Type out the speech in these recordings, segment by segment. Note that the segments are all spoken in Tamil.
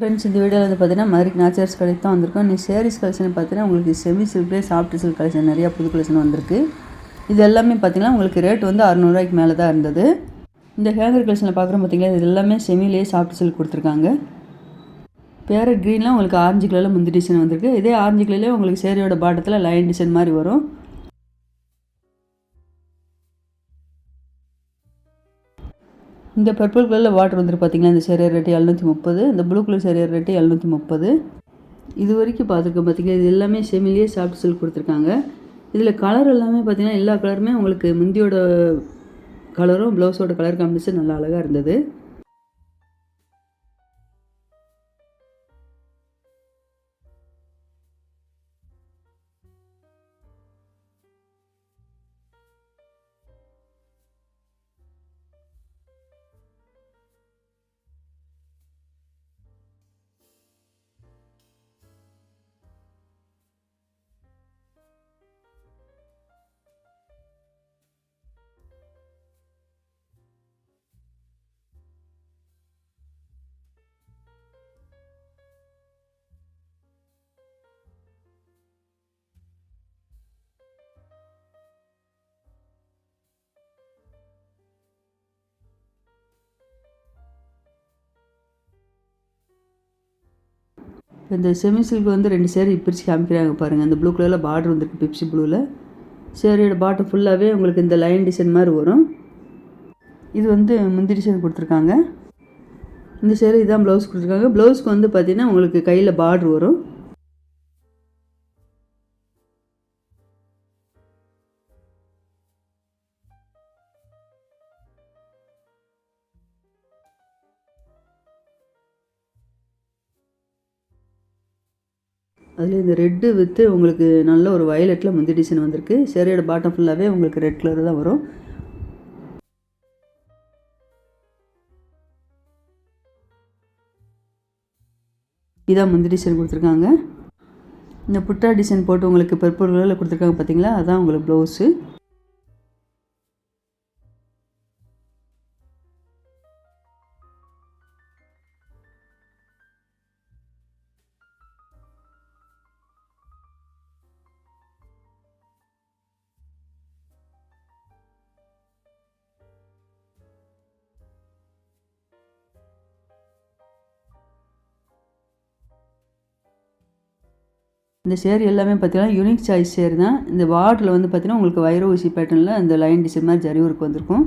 ஃப்ரெண்ட்ஸ் இந்த வீடியோவில் வந்து பார்த்தீங்கன்னா மதுரைக்கு நேச்சர்ஸ் கலெக்ட் தான் வந்திருக்கோம். நீ சேரீஸ் கலெக்ஷன் பார்த்தீங்கன்னா உங்களுக்கு செமி சில்க்லேயே சாஃப்ட் சில்க் கலெக்ஷன் நிறையா புது கலெக்ஷன் வந்திருக்கு. இது எல்லாமே பார்த்தீங்கன்னா உங்களுக்கு ரேட் வந்து அறநூறுவாய்க்கு மேலே தான் இருந்தது. இந்த ஹேங்கர் கலெக்ஷனில் பார்க்குறோம் பார்த்தீங்களா இது எல்லாமே செமிலேயே சாஃப்ட் சில்க் கொடுத்துருக்காங்க. பேரட் க்ரீனில் உங்களுக்கு ஆரஞ்சு கலரில் முந்தி டிசைன் வந்திருக்கு. இதே ஆரஞ்சு கலர்லேயே உங்களுக்கு சேரியோட பாட்டத்தில் லைன் டிசைன் மாதிரி வரும். இந்த பர்பிள் கலரில் வாட்டர் வந்துட்டு பார்த்தீங்களா இந்த சேரியர் ரேட்டு எழுநூற்றி முப்பது இந்த ப்ளூ கலர் சேரியர் ரேட்டு எழுநூற்றி முப்பது. இது வரைக்கும் பார்த்துருக்கோம் பார்த்தீங்கன்னா இது எல்லாமே செமிலியே சாஃப்ட் சில்க் கொடுத்துருக்காங்க. இதில் கலர் எல்லாமே பார்த்தீங்கன்னா எல்லா கலருமே உங்களுக்கு முந்தியோட கலரும் ப்ளவுஸோட கலர் காம்பினேஷன் நல்லா அழகாக இருந்தது. இந்த செமி சில்க் வந்து ரெண்டு சேரீ பிரித்து காமிக்கிறாங்க பாருங்கள் அந்த ப்ளூ கலரில் பார்டர் வந்துருக்கு பிப்சி ப்ளூவில் சேரீயோட பாட்டம் ஃபுல்லாகவே உங்களுக்கு இந்த லைன் டிசைன் மாதிரி வரும். இது வந்து முந்தி டிசைன் கொடுத்துருக்காங்க. இந்த சேரீ இதான் ப்ளவுஸ் கொடுத்துருக்காங்க. ப்ளவுஸ்க்கு வந்து பார்த்திங்கன்னா உங்களுக்கு கையில் பார்டர் வரும். அதில் இந்த ரெட்டு வித்து உங்களுக்கு நல்ல ஒரு வயலட்டில் முந்தி டிசைன் வந்திருக்கு. சேரீயோட பாட்டம் ஃபுல்லாகவே உங்களுக்கு ரெட் கலர் தான் வரும். இதான் முந்தி டிசைன் கொடுத்துருக்காங்க. இந்த புட்டா டிசைன் போட்டு உங்களுக்கு பர்பிள் கலரில் கொடுத்துருக்காங்க பார்த்தீங்களா அதான் உங்களுக்கு ப்ளவுஸு இந்த சேர் எல்லாமே பார்த்தீங்கன்னா யூனிக் சாய்ஸ் சேர் தான். இந்த வாட்டில் வந்து பார்த்தீங்கன்னா உங்களுக்கு வைர ஊசி பேட்டர்னில் அந்த லைன் டிசைன் மாதிரி ஜரி ஒர்க் வந்திருக்கும்.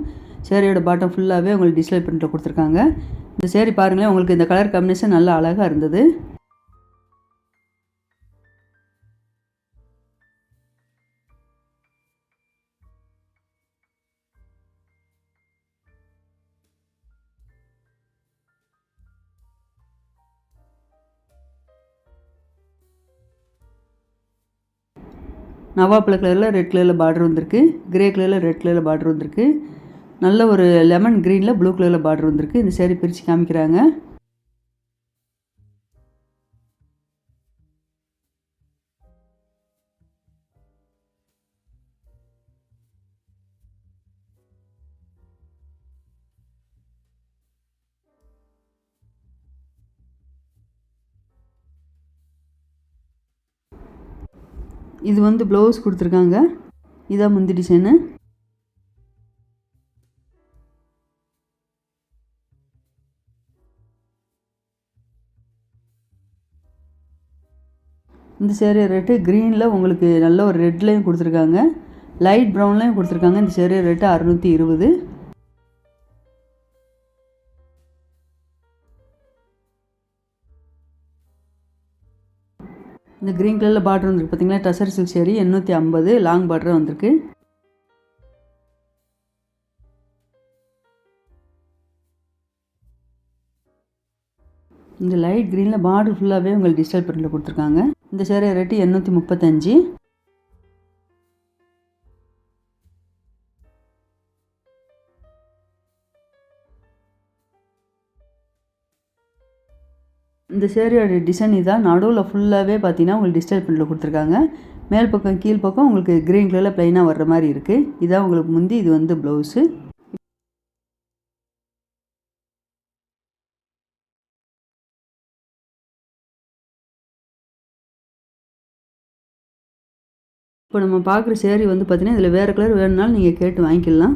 சேரியோட பாட்டம் ஃபுல்லாகவே உங்களுக்கு டிஸ்பிளே பண்ணிட்டு கொடுத்துருக்காங்க. இந்த சேரி பாருங்களேன் உங்களுக்கு இந்த கலர் காம்பினேஷன் நல்லா அழகாக இருந்தது. நவாப்பழ கலரில் ரெட் கலரில் பார்டர் வந்திருக்கு. கிரே கலரில் ரெட் கலரில் பார்டர் வந்திருக்கு. நல்ல ஒரு லெமன் க்ரீனில் ப்ளூ கலரில் பார்டர் வந்திருக்கு. இந்த சேரீ பிரித்து காமிக்கிறாங்க. இது வந்து ப்ளவுஸ் கொடுத்துருக்காங்க. இதான் முந்தி டிசைனு இந்த சேரீ ரேட்டு க்ரீனில் உங்களுக்கு நல்ல ஒரு ரெட்லேயும் கொடுத்துருக்காங்க. லைட் ப்ரௌன்லேயும் கொடுத்துருக்காங்க. இந்த சேரீ ரேட்டு அறுநூற்றி இருபது. இந்த க்ரீன் கலரில் பார்டர் வந்துருக்கு. பார்த்தீங்களா டசர் சில்க் சேரீ எண்ணூற்றி ஐம்பது லாங் பார்டர் வந்திருக்கு. இந்த லைட் க்ரீனில் பார்டர் ஃபுல்லாகவே உங்களுக்கு டிஜிட்டல் பிரிண்டில் கொடுத்துருக்காங்க. இந்த சேரீ ரேட்டு எண்ணூற்றி முப்பத்தஞ்சு. இந்த சேரீயோட டிசைன் இதுதான் நடுவில் ஃபுல்லாகவே பார்த்தீங்கன்னா உங்களுக்கு டிஜிட்டல் கொடுத்துருக்காங்க. மேல் பக்கம் கீழ் பக்கம் உங்களுக்கு க்ரீன் கலரில் ப்ளைனாக வர்ற மாதிரி இருக்குது இதான் உங்களுக்கு முந்தி இது வந்து ப்ளவுஸு இப்போ நம்ம பார்க்குற சேரீ வந்து பார்த்திங்கன்னா இதில் வேறு கலர் வேணுனாலும் நீங்கள் கேட்டு வாங்கிக்கலாம்.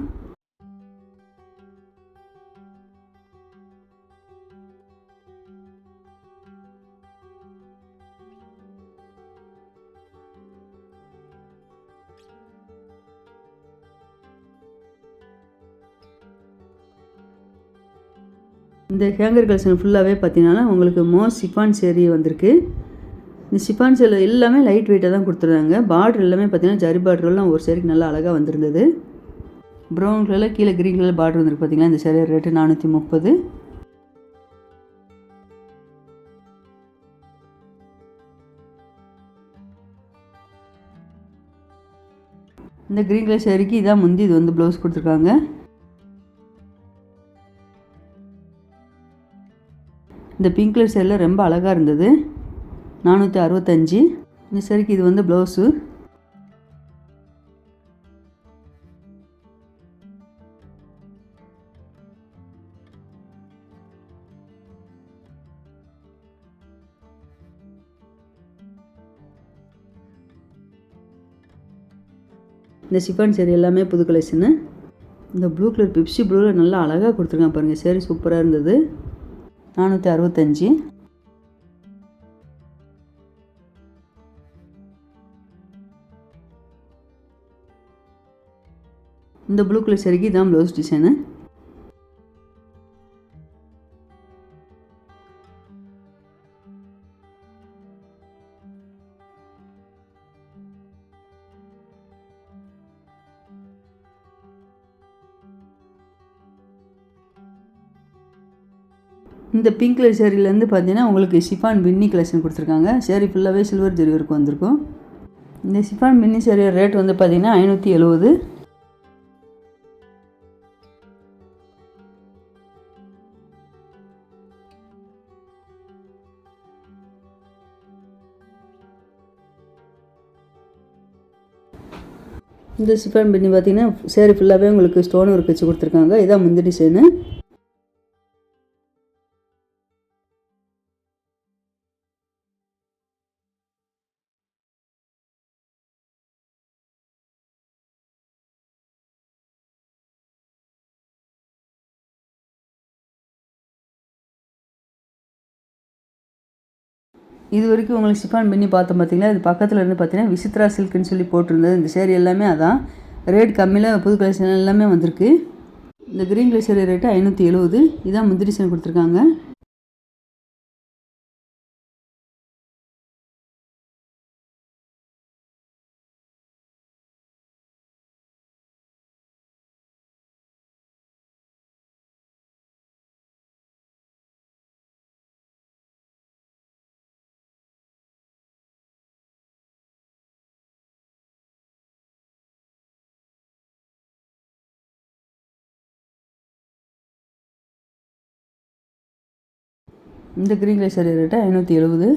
இந்த ஹேங்கர் கலெக்ஷன் ஃபுல்லாகவே பார்த்தீங்கன்னா உங்களுக்கு மோ சிஃபான் சேரீ வந்திருக்கு. இந்த சிஃபான் சேலை எல்லாமே லைட் வெயிட்டாக தான் கொடுத்துருந்தாங்க. பார்டர் எல்லாமே பார்த்தீங்கன்னா ஜரி பார்டர்லாம் ஒரு சேரீக்கு நல்லா அழகாக வந்திருந்தது. ப்ரௌன் கலரில் கீழே க்ரீன் கலர் பார்டர் வந்துருக்கு பார்த்தீங்களா? இந்த சேரீ ரேட்டு நானூற்றி முப்பது. இந்த க்ரீன் கலர் சேரீக்கு இதான் முந்தி இது வந்து ப்ளவுஸ் கொடுத்துருக்காங்க. இந்த பிங்க் கலர் சேரில் ரொம்ப அழகாக இருந்தது. நானூற்றி அறுபத்தஞ்சி. இந்த சரிக்கு இது வந்து ப்ளவுஸு இந்த சிஃபான் சேரீ எல்லாமே புது கலெக்ஷனு இந்த ப்ளூ கலர் பிப்சி ப்ளூவில் நல்லா அழகாக கொடுத்துருக்கேன் பாருங்கள் சேரீ சூப்பராக இருந்தது. நானூற்றி அறுபத்தஞ்சி. இந்த ப்ளூ கலர் சரிக்கு இதான் ப்ளவுஸ் டிசைனு இந்த பிங்க் கலர் சேரீலேருந்து பார்த்தீங்கன்னா உங்களுக்கு ஷிஃபான் பின்னி கலெக்ஷன் கொடுத்துருக்காங்க. சேரீ ஃபுல்லாகவே சில்வர் ஜெரி ஒர்க் வந்திருக்கும். இந்த ஷிஃபான் பின்னி சேரீ ரேட் வந்து பார்த்தீங்கன்னா ஐநூற்றி எழுபது இந்த ஷிஃபான் பின்னி பார்த்தீங்கன்னா சேரீ ஃபுல்லாகவே உங்களுக்கு ஸ்டோன் ஒர்க் வச்சு கொடுத்துருக்காங்க. இதான் முந்தி டிசைனு இது வரைக்கும் உங்களுக்கு ஷிஃபான் பண்ணி பார்த்தோம் பார்த்தீங்களா? இது பக்கத்தில் இருந்து பார்த்தீங்கன்னா விசித்ரா சில்க்னு சொல்லி போட்டிருந்தது. இந்த சேரீ எல்லாமே அதான். ரேட் கம்மியில் புது கலெக்ஷன் எல்லாமே வந்திருக்கு. இந்த க்ரீன் கலர் சேரீ ரேட்டு ஐநூற்றி எழுபது இதான் முந்திரி சேனை கொடுத்துருக்காங்க. இந்த கிரீன் கலர் சேரீ ரேட்டு ஐநூற்றி எழுபது.